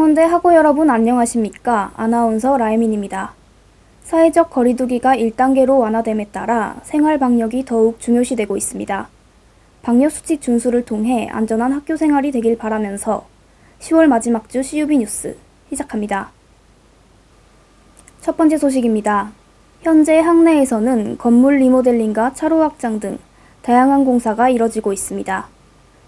창원대 학우 여러분 안녕하십니까? 아나운서 라이민입니다. 사회적 거리두기가 1단계로 완화됨에 따라 생활 방역이 더욱 중요시되고 있습니다. 방역 수칙 준수를 통해 안전한 학교 생활이 되길 바라면서 10월 마지막 주 CUB 뉴스 시작합니다. 첫 번째 소식입니다. 현재 학내에서는 건물 리모델링과 차로 확장 등 다양한 공사가 이뤄지고 있습니다.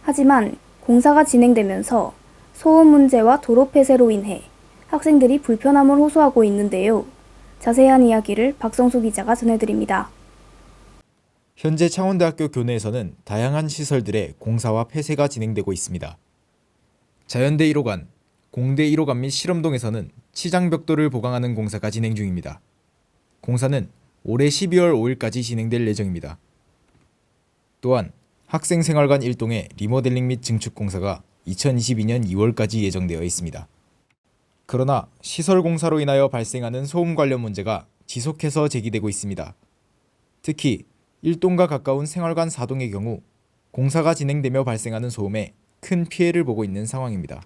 하지만 공사가 진행되면서 소음 문제와 도로 폐쇄로 인해 학생들이 불편함을 호소하고 있는데요. 자세한 이야기를 박성수 기자가 전해드립니다. 현재 창원대학교 교내에서는 다양한 시설들의 공사와 폐쇄가 진행되고 있습니다. 자연대 1호관, 공대 1호관 및 실험동에서는 치장벽돌을 보강하는 공사가 진행 중입니다. 공사는 올해 12월 5일까지 진행될 예정입니다. 또한 학생생활관 1동의 리모델링 및 증축 공사가 2022년 2월까지 예정되어 있습니다. 그러나 시설 공사로 인하여 발생하는 소음 관련 문제가 지속해서 제기되고 있습니다. 특히 1동과 가까운 생활관 4동의 경우 공사가 진행되며 발생하는 소음에 큰 피해를 보고 있는 상황입니다.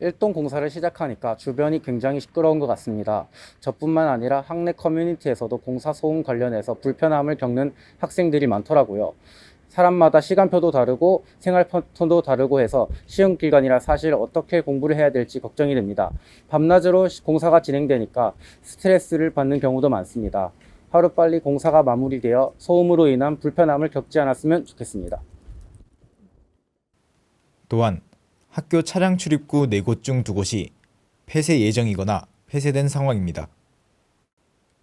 1동 공사를 시작하니까 주변이 굉장히 시끄러운 것 같습니다. 저뿐만 아니라 학내 커뮤니티에서도 공사 소음 관련해서 불편함을 겪는 학생들이 많더라고요. 사람마다 시간표도 다르고 생활 패턴도 다르고 해서 시험 기간이라 사실 어떻게 공부를 해야 될지 걱정이 됩니다. 밤낮으로 공사가 진행되니까 스트레스를 받는 경우도 많습니다. 하루빨리 공사가 마무리되어 소음으로 인한 불편함을 겪지 않았으면 좋겠습니다. 또한 학교 차량 출입구 4곳 중 2곳이 폐쇄 예정이거나 폐쇄된 상황입니다.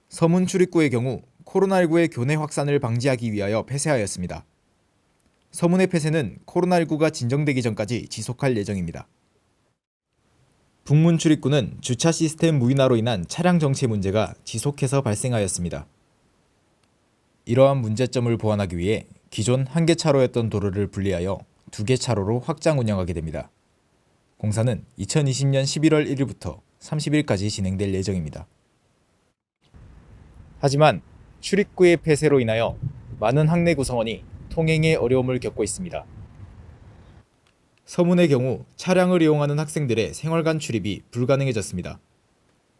서문 출입구의 경우 코로나19의 교내 확산을 방지하기 위하여 폐쇄하였습니다. 서문의 폐쇄는 코로나19가 진정되기 전까지 지속할 예정입니다. 북문 출입구는 주차 시스템 무인화로 인한 차량 정체 문제가 지속해서 발생하였습니다. 이러한 문제점을 보완하기 위해 기존 한 개 차로였던 도로를 분리하여 두 개 차로로 확장 운영하게 됩니다. 공사는 2020년 11월 1일부터 30일까지 진행될 예정입니다. 하지만 출입구의 폐쇄로 인하여 많은 학내 구성원이 통행에 어려움을 겪고 있습니다. 서문의 경우 차량을 이용하는 학생들의 생활관 출입이 불가능해졌습니다.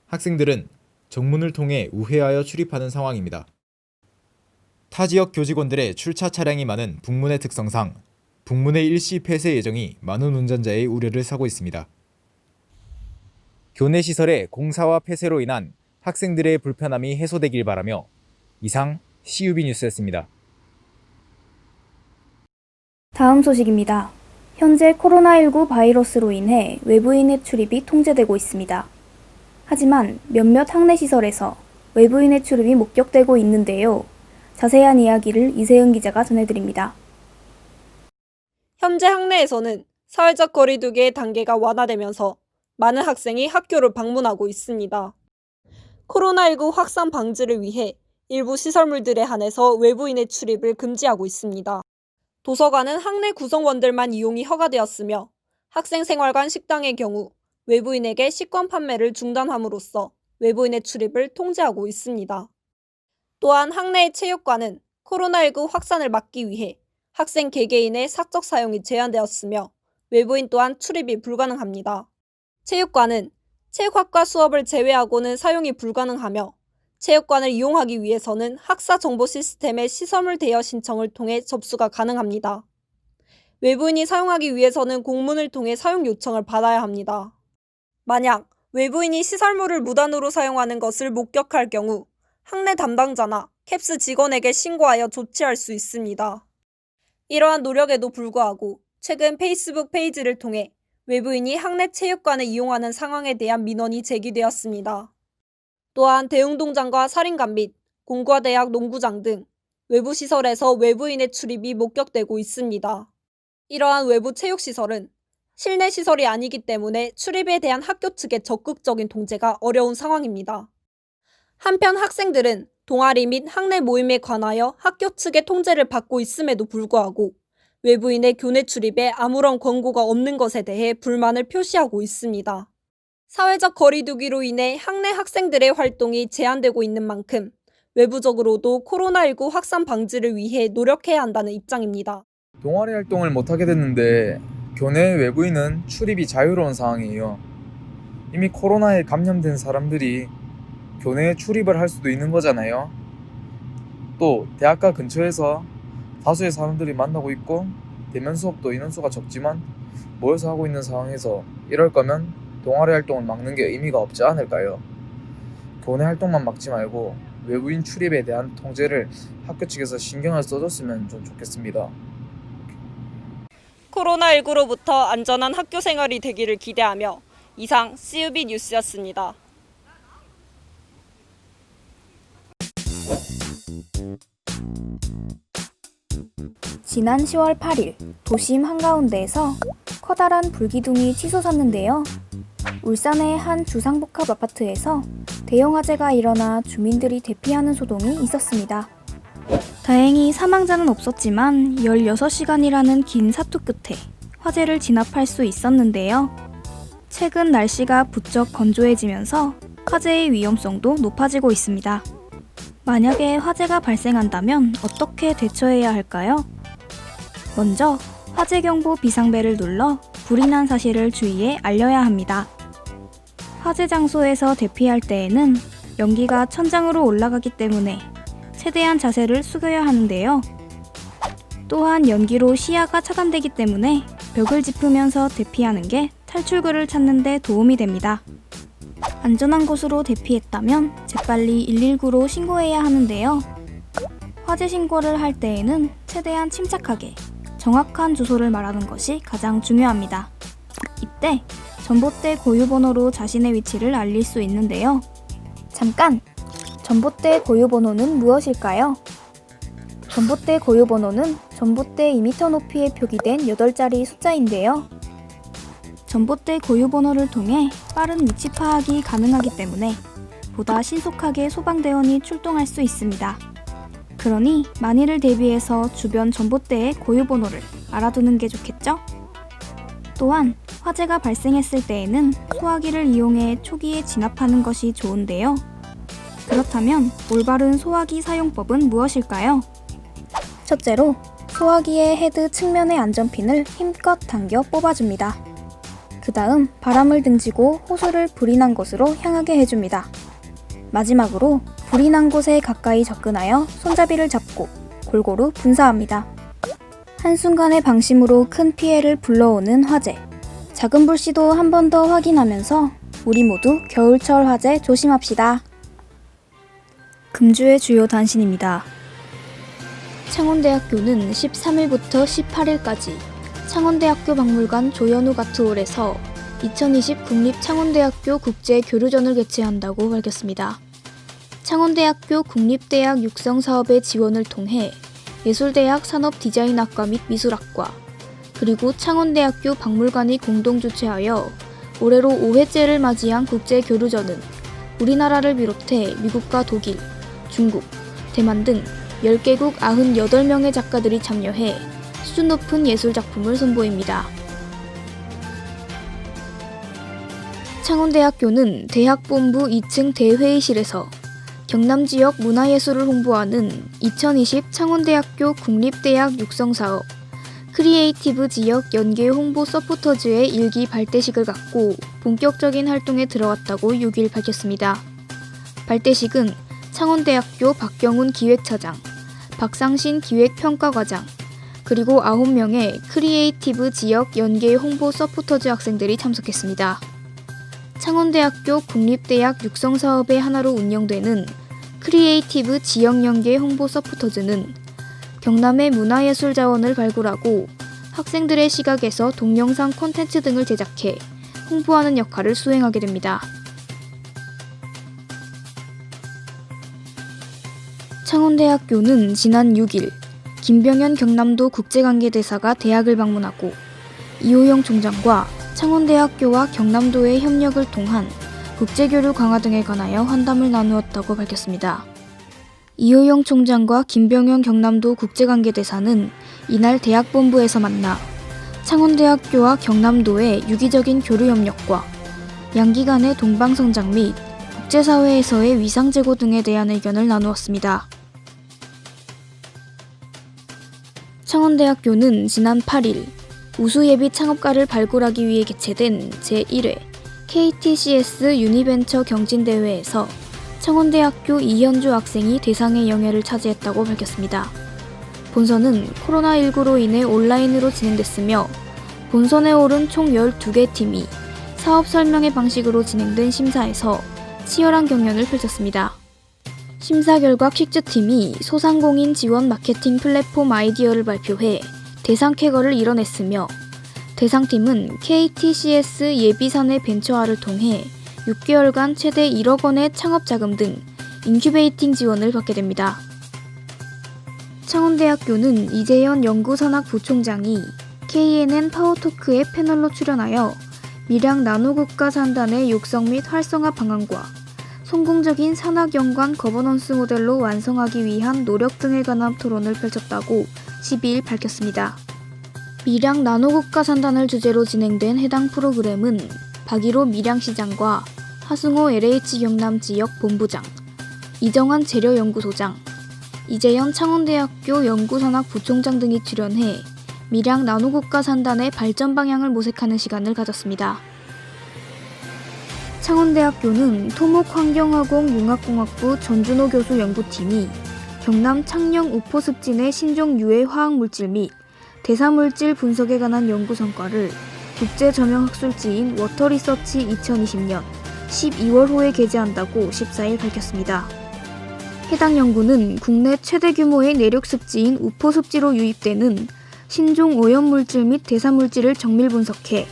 학생들은 정문을 통해 우회하여 출입하는 상황입니다. 타 지역 교직원들의 출차 차량이 많은 북문의 특성상 북문의 일시 폐쇄 예정이 많은 운전자의 우려를 사고 있습니다. 교내 시설의 공사와 폐쇄로 인한 학생들의 불편함이 해소되길 바라며 이상 CUB 뉴스였습니다. 다음 소식입니다. 현재 코로나19 바이러스로 인해 외부인의 출입이 통제되고 있습니다. 하지만 몇몇 학내 시설에서 외부인의 출입이 목격되고 있는데요. 자세한 이야기를 이세은 기자가 전해드립니다. 현재 학내에서는 사회적 거리두기의 단계가 완화되면서 많은 학생이 학교를 방문하고 있습니다. 코로나19 확산 방지를 위해 일부 시설물들에 한해서 외부인의 출입을 금지하고 있습니다. 도서관은 학내 구성원들만 이용이 허가되었으며 학생 생활관 식당의 경우 외부인에게 식권 판매를 중단함으로써 외부인의 출입을 통제하고 있습니다. 또한 학내의 체육관은 코로나19 확산을 막기 위해 학생 개개인의 사적 사용이 제한되었으며 외부인 또한 출입이 불가능합니다. 체육관은 체육학과 수업을 제외하고는 사용이 불가능하며 체육관을 이용하기 위해서는 학사 정보 시스템의 시설물 대여 신청을 통해 접수가 가능합니다. 외부인이 사용하기 위해서는 공문을 통해 사용 요청을 받아야 합니다. 만약 외부인이 시설물을 무단으로 사용하는 것을 목격할 경우 학내 담당자나 캡스 직원에게 신고하여 조치할 수 있습니다. 이러한 노력에도 불구하고 최근 페이스북 페이지를 통해 외부인이 학내 체육관을 이용하는 상황에 대한 민원이 제기되었습니다. 또한 대웅동장과 살인관 및 공과대학 농구장 등 외부 시설에서 외부인의 출입이 목격되고 있습니다. 이러한 외부 체육시설은 실내 시설이 아니기 때문에 출입에 대한 학교 측의 적극적인 통제가 어려운 상황입니다. 한편 학생들은 동아리 및 학내 모임에 관하여 학교 측의 통제를 받고 있음에도 불구하고 외부인의 교내 출입에 아무런 권고가 없는 것에 대해 불만을 표시하고 있습니다. 사회적 거리두기로 인해 학내 학생들의 활동이 제한되고 있는 만큼 외부적으로도 코로나19 확산 방지를 위해 노력해야 한다는 입장입니다. 동아리 활동을 못 하게 됐는데 교내 외부인은 출입이 자유로운 상황이에요. 이미 코로나에 감염된 사람들이 교내에 출입을 할 수도 있는 거잖아요. 또 대학가 근처에서 다수의 사람들이 만나고 있고 대면 수업도 인원수가 적지만 모여서 하고 있는 상황에서 이럴 거면 동아리 활동을 막는 게 의미가 없지 않을까요? 교내 활동만 막지 말고 외부인 출입에 대한 통제를 학교 측에서 신경을 써줬으면 좀 좋겠습니다. 코로나19로부터 안전한 학교 생활이 되기를 기대하며 이상 CUB 뉴스였습니다. 지난 10월 8일 도심 한가운데에서 커다란 불기둥이 치솟았는데요. 울산의 한 주상복합 아파트에서 대형 화재가 일어나 주민들이 대피하는 소동이 있었습니다. 다행히 사망자는 없었지만 16시간이라는 긴 사투 끝에 화재를 진압할 수 있었는데요. 최근 날씨가 부쩍 건조해지면서 화재의 위험성도 높아지고 있습니다. 만약에 화재가 발생한다면 어떻게 대처해야 할까요? 먼저 화재 경보 비상벨을 눌러 불이 난 사실을 주위에 알려야 합니다. 화재 장소에서 대피할 때에는 연기가 천장으로 올라가기 때문에 최대한 자세를 숙여야 하는데요. 또한 연기로 시야가 차단되기 때문에 벽을 짚으면서 대피하는 게 탈출구를 찾는 데 도움이 됩니다. 안전한 곳으로 대피했다면 재빨리 119로 신고해야 하는데요. 화재 신고를 할 때에는 최대한 침착하게 정확한 주소를 말하는 것이 가장 중요합니다. 이때 전봇대 고유 번호로 자신의 위치를 알릴 수 있는데요. 잠깐! 전봇대 고유 번호는 무엇일까요? 전봇대 고유 번호는 전봇대 2m 높이에 표기된 8자리 숫자인데요. 전봇대 고유 번호를 통해 빠른 위치 파악이 가능하기 때문에 보다 신속하게 소방대원이 출동할 수 있습니다. 그러니 만일을 대비해서 주변 전봇대의 고유 번호를 알아두는 게 좋겠죠? 또한 화재가 발생했을 때에는 소화기를 이용해 초기에 진압하는 것이 좋은데요. 그렇다면 올바른 소화기 사용법은 무엇일까요? 첫째로 소화기의 헤드 측면의 안전핀을 힘껏 당겨 뽑아줍니다. 그 다음 바람을 등지고 호수를 불이 난 곳으로 향하게 해줍니다. 마지막으로 불이 난 곳에 가까이 접근하여 손잡이를 잡고 골고루 분사합니다. 한순간의 방심으로 큰 피해를 불러오는 화재. 작은 불씨도 한 번 더 확인하면서 우리 모두 겨울철 화재 조심합시다. 금주의 주요 단신입니다. 창원대학교는 13일부터 18일까지 창원대학교 박물관 조현우 가트홀에서 2020 국립 창원대학교 국제 교류전을 개최한다고 밝혔습니다. 창원대학교 국립대학 육성 사업의 지원을 통해 예술대학 산업 디자인학과 및 미술학과 그리고 창원대학교 박물관이 공동 주최하여 올해로 5회째를 맞이한 국제교류전은 우리나라를 비롯해 미국과 독일, 중국, 대만 등 10개국 98명의 작가들이 참여해 수준 높은 예술 작품을 선보입니다. 창원대학교는 대학본부 2층 대회의실에서 경남 지역 문화예술을 홍보하는 2020 창원대학교 국립대학 육성사업 크리에이티브 지역 연계 홍보 서포터즈의 일기 발대식을 갖고 본격적인 활동에 들어갔다고 6일 밝혔습니다. 발대식은 창원대학교 박경훈 기획차장, 박상신 기획평가과장, 그리고 9명의 크리에이티브 지역 연계 홍보 서포터즈 학생들이 참석했습니다. 창원대학교 국립대학 육성사업의 하나로 운영되는 크리에이티브 지역 연계 홍보 서포터즈는 경남의 문화예술 자원을 발굴하고 학생들의 시각에서 동영상 콘텐츠 등을 제작해 홍보하는 역할을 수행하게 됩니다. 창원대학교는 지난 6일 김병현 경남도 국제관계대사가 대학을 방문하고 이호영 총장과 창원대학교와 경남도의 협력을 통한 국제교류 강화 등에 관하여 환담을 나누었다고 밝혔습니다. 이호영 총장과 김병현 경남도 국제관계대사는 이날 대학본부에서 만나 창원대학교와 경남도의 유기적인 교류 협력과 양기 간의 동방성장 및 국제사회에서의 위상제고 등에 대한 의견을 나누었습니다. 창원대학교는 지난 8일 우수예비 창업가를 발굴하기 위해 개최된 제1회 KTCS 유니벤처 경진대회에서 창원대학교 이현주 학생이 대상의 영예를 차지했다고 밝혔습니다. 본선은 코로나19로 인해 온라인으로 진행됐으며 본선에 오른 총 12개 팀이 사업 설명회 방식으로 진행된 심사에서 치열한 경연을 펼쳤습니다. 심사 결과 퀵즈팀이 소상공인 지원 마케팅 플랫폼 아이디어를 발표해 대상 쾌거를 이뤄냈으며 대상팀은 KTCS 예비사내 벤처화를 통해 6개월간 최대 1억 원의 창업 자금 등 인큐베이팅 지원을 받게 됩니다. 창원대학교는 이재현 연구산학 부총장이 KNN 파워토크의 패널로 출연하여 밀양 나노국가 산단의 육성 및 활성화 방안과 성공적인 산학 연관 거버넌스 모델로 완성하기 위한 노력 등에 관한 토론을 펼쳤다고 12일 밝혔습니다. 밀양 나노국가 산단을 주제로 진행된 해당 프로그램은 박일호 밀양시장과 하승호 LH 경남 지역 본부장, 이정환 재료연구소장, 이재현 창원대학교 연구산학 부총장 등이 출연해 밀양 나노국가 산단의 발전 방향을 모색하는 시간을 가졌습니다. 창원대학교는 토목환경화공 융합공학부 전준호 교수 연구팀이 경남 창녕 우포 습진의 신종 유해 화학 물질 및 대사 물질 분석에 관한 연구 성과를 국제 저명 학술지인 워터리서치 2020년 12월 호에 게재한다고 14일 밝혔습니다. 해당 연구는 국내 최대 규모의 내륙 습지인 우포 습지로 유입되는 신종 오염물질 및 대사물질을 정밀 분석해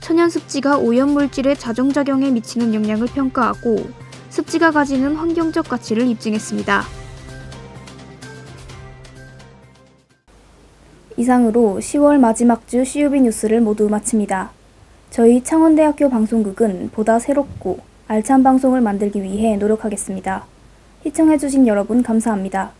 천연 습지가 오염물질의 자정작용에 미치는 영향을 평가하고 습지가 가지는 환경적 가치를 입증했습니다. 이상으로 10월 마지막 주 CUB 뉴스를 모두 마칩니다. 저희 창원대학교 방송국은 보다 새롭고 알찬 방송을 만들기 위해 노력하겠습니다. 시청해주신 여러분 감사합니다.